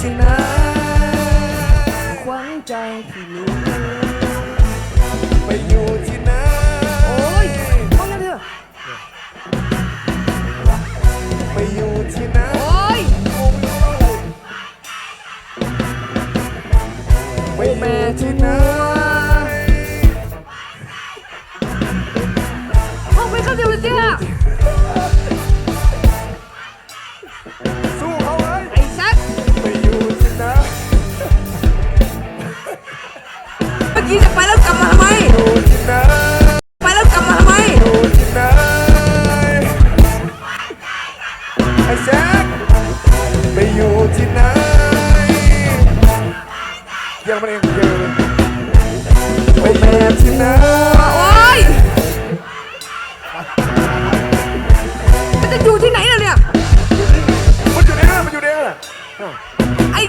ที่ไหนขวัญใจที่รู้ไปอยู่ที่ไหนโอ้ยห้องนั้นเถอะไปอยู่ที่ไหนโอ้ยไปอยู่ที่ไหนห้องไปเข้าเดียวเลยเจ้า กี้จะไปแล้วกลับมาทำไม ไปแล้วกลับมาทำไมไปอยู่ที่ไหนยังมัเองเดีไปอยู่ที่ไหนโอ๊ยมันจะอยู่ที่ไหนล่ะเนี่ย มันอยู่ใด้นมันอยู่ในนั้นน่ไอ้